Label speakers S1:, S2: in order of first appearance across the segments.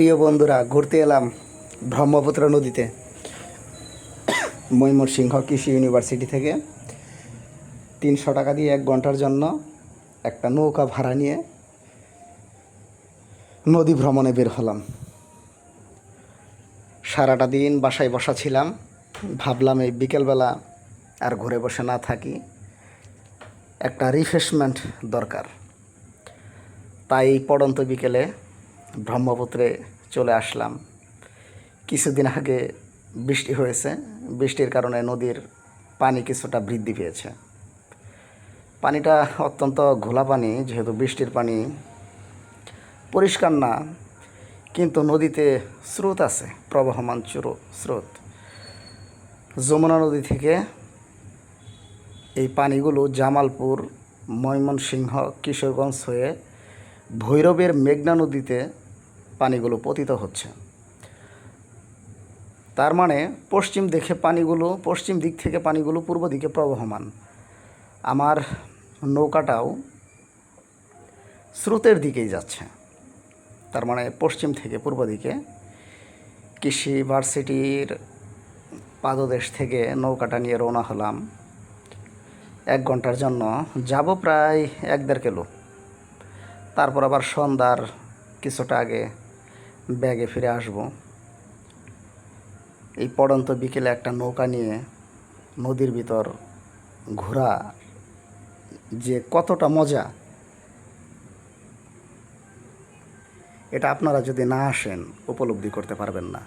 S1: প্রিয় বন্ধুরা, ঘুরতে এলাম ব্রহ্মপুত্র নদীতে, ময়মনসিংহ কৃষি ইউনিভার্সিটি থেকে। তিনশো টাকা দিয়ে এক ঘণ্টার জন্য একটা নৌকা ভাড়া নিয়ে নদী ভ্রমণে বের হলাম। সারাটা দিন বাসায় বসা ছিলাম। ভাবলাম এই বিকেলবেলা আর ঘুরে বসে না থাকি। একটা রিফ্রেশমেন্ট দরকার। তাই পড়ন্ত বিকেলে ব্রহ্মপুত্রে চলে আসলাম। কিছুদিন আগে বৃষ্টি হয়েছে। বৃষ্টির কারণে নদীর পানি কিছুটা বৃদ্ধি পেয়েছে। পানিটা অত্যন্ত ঘোলা পানি, যেহেতু বৃষ্টির পানি পরিষ্কার না, কিন্তু নদীতে স্রোত আছে, প্রবহমান চুরো, স্রোত। যমুনা নদী থেকে এই পানিগুলো জামালপুর, ময়মনসিংহ, কিশোরগঞ্জ হয়ে ভৈরবের মেঘনা নদীতে পানিগুলো পতিত হচ্ছে। তার মানে পশ্চিম দিকে পানিগুলো, পশ্চিম দিক থেকে পানিগুলো পূর্ব দিকে প্রবহমান। আমার নৌকাটাও স্রোতের দিকেই যাচ্ছে। তার মানে পশ্চিম থেকে পূর্ব দিকে কৃষি ভার্সিটির পাদদেশ থেকে নৌকাটা নিয়ে রওনা হলাম। এক ঘণ্টার জন্য। যাব প্রায় এক দেড় কিলো। তারপর আবার সন্ধ্যার কিছুটা আগে ব্যাগে ফিরে আসব। এই পড়ন্ত বিকেলে একটা নৌকা নিয়ে নদীর ভিতর ঘোরা যে কতটা মজা। এটা আপনারা যদি না আসেন, উপলব্ধি করতে পারবেন না।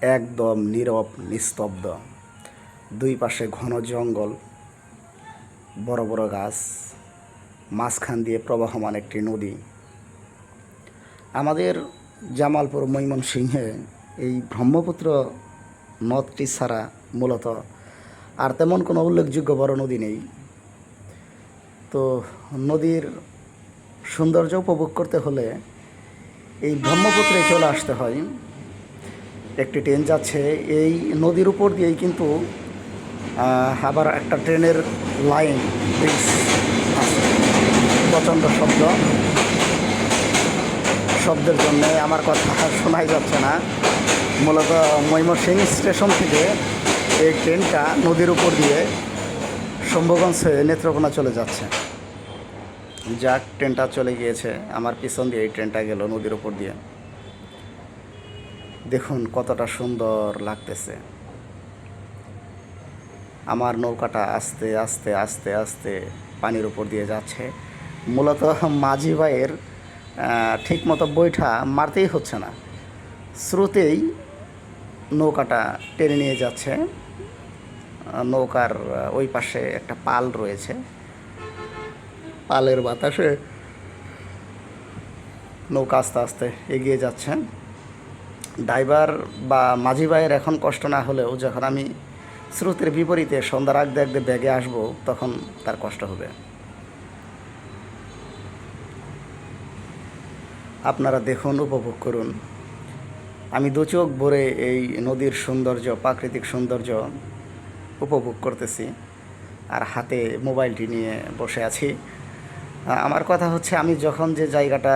S1: একদম নীরব, নিস্তব্ধ। দুই পাশে ঘন জঙ্গল, বড় বড় গাছ, মাঝখান দিয়ে প্রবাহমান একটি নদী। আমাদের জামালপুর ময়মনসিংহে এই ব্রহ্মপুত্র নদটি ছাড়া মূলত আর তেমন কোনো উল্লেখযোগ্য বড় নদী নেই। তো নদীর সৌন্দর্য উপভোগ করতে হলে এই ব্রহ্মপুত্রে চলে আসতে হয়। একটি ট্রেন যাচ্ছে, এই নদীর উপর দিয়েই কিন্তু আবার একটা ট্রেনের লাইন প্রচণ্ড শব্দ। শব্দের জন্য আমার কথা শোনাই যাচ্ছে না। মূলত ময়মনসিং স্টেশন থেকে এই ট্রেনটা নদীর উপর দিয়ে শম্ভুগঞ্জ নেত্রকোনা চলে যাচ্ছে। যাক, ট্রেনটা চলে গিয়েছে। আমার পিছন দিয়ে এই ট্রেনটা গেল নদীর উপর দিয়ে। দেখুন কতটা সুন্দর লাগতেছে। আমার নৌকাটা আস্তে আস্তে আস্তে আস্তে পানির উপর দিয়ে যাচ্ছে। মূলত মাঝি ভাইয়ের ঠিক মতো বৈঠা মারতেই হচ্ছে না। স্রোতেই নৌকাটা টেনে নিয়ে যাচ্ছে। নৌকার ওই পাশে একটা পাল রয়েছে। পালের বাতাসে নৌকা আস্তে আস্তে এগিয়ে যাচ্ছে। ড্রাইভার বা মাঝি ভাইয়ের এখন কষ্ট না হলেও যখন আমি স্রোতের বিপরীতে সন্ধ্যার আগ দেখতে ব্যাগে আসব, তখন তার কষ্ট হবে। আপনারা দেখুন, উপভোগ করুন। আমি দু চোখ ভরে এই নদীর সৌন্দর্য, প্রাকৃতিক সৌন্দর্য উপভোগ করতেছি আর হাতে মোবাইলটি নিয়ে বসে আছি। আমার কথা হচ্ছে, আমি যখন যে জায়গাটা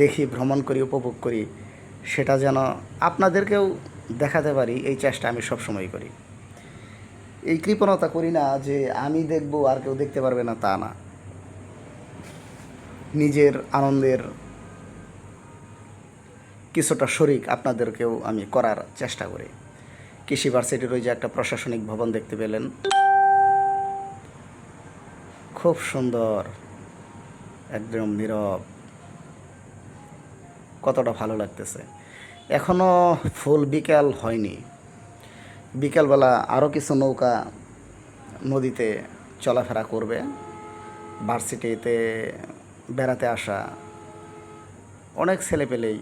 S1: দেখি, ভ্রমণ করি, উপভোগ করি, সেটা যেন আপনাদেরকেও দেখাতে পারি, এই চেষ্টা আমি সবসময় করি। এই কৃপণতা করি না যে আমি দেখব আর কেউ দেখতে পারবে না, তা না। নিজের আনন্দের কিছুটা শরিক আপনাদেরকেও আমি করার চেষ্টা করি। কৃষি ভার্সিটির ওই যে একটা প্রশাসনিক ভবন দেখতে পেলেন। খুব সুন্দর, একদম নীরব। কতটা ভালো লাগতেছে। এখনও ফুল বিকাল হয়নি। বিকালবেলা আরও কিছু নৌকা নদীতে চলাফেরা করবে। ভার্সিটিতে বেড়াতে আসা অনেক ছেলেপেলেই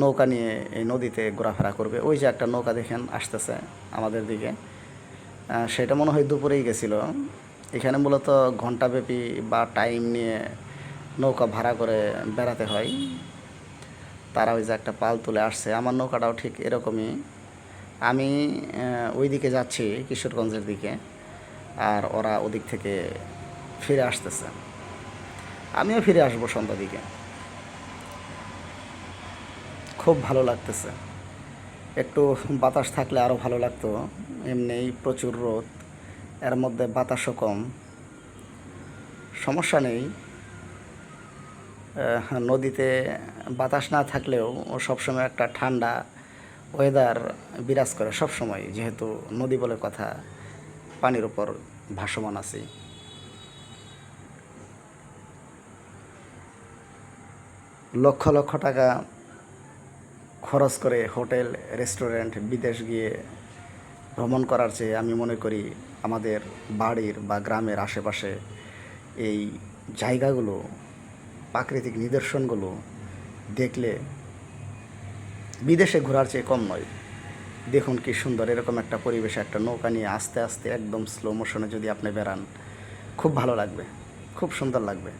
S1: নৌকা নিয়ে এই নদীতে ঘোরাফেরা করবে। ওই যে একটা নৌকা দেখেন আসতেছে আমাদের দিকে। সেটা মনে হয় দুপুরেই গেছিল। এখানে মূলত ঘন্টাব্যাপী বা টাইম নিয়ে নৌকা ভাড়া করে বেড়াতে হয়। তারা ওই যে একটা পাল তুলে আসছে। আমার নৌকাটাও ঠিক এরকমই। আমি ওই দিকে যাচ্ছি কিশোরগঞ্জের দিকে আর ওরা ওদিক থেকে ফিরে আসতেছে। আমিও ফিরে আসব সন্ধ্যা দিকে। খুব ভালো লাগতেছে। একটু বাতাস থাকলে আরও ভালো লাগতো। এমনিই প্রচুর রোদ, এর মধ্যে বাতাসও কম। সমস্যা নেই। নদীতে বাতাস না থাকলেও সবসময় একটা ঠান্ডা ওয়েদার বিরাজ করে সবসময়, যেহেতু নদী বলে কথা, পানির উপর ভাসমান আছি। লক্ষ লক্ষ টাকা খরচ করে হোটেল, রেস্টুরেন্ট, বিদেশ গিয়ে ভ্রমণ করার চেয়ে আমি মনে করি আমাদের বাড়ির বা গ্রামের আশেপাশে এই জায়গাগুলো, প্রাকৃতিক নিদর্শনগুলো দেখলে বিদেশে ঘোরার চেয়ে কম নয়। দেখুন কি সুন্দর এরকম একটা পরিবেশে একটা নৌকা নিয়ে আস্তে আস্তে একদম স্লো মোশনে যদি আপনি বেড়ান, খুব ভালো লাগবে, খুব সুন্দর লাগবে।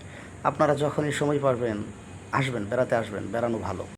S1: আপনারা যখনই সময় পারবেন আসবেন, বেড়াতে আসবেন, বেড়ানো ভালো।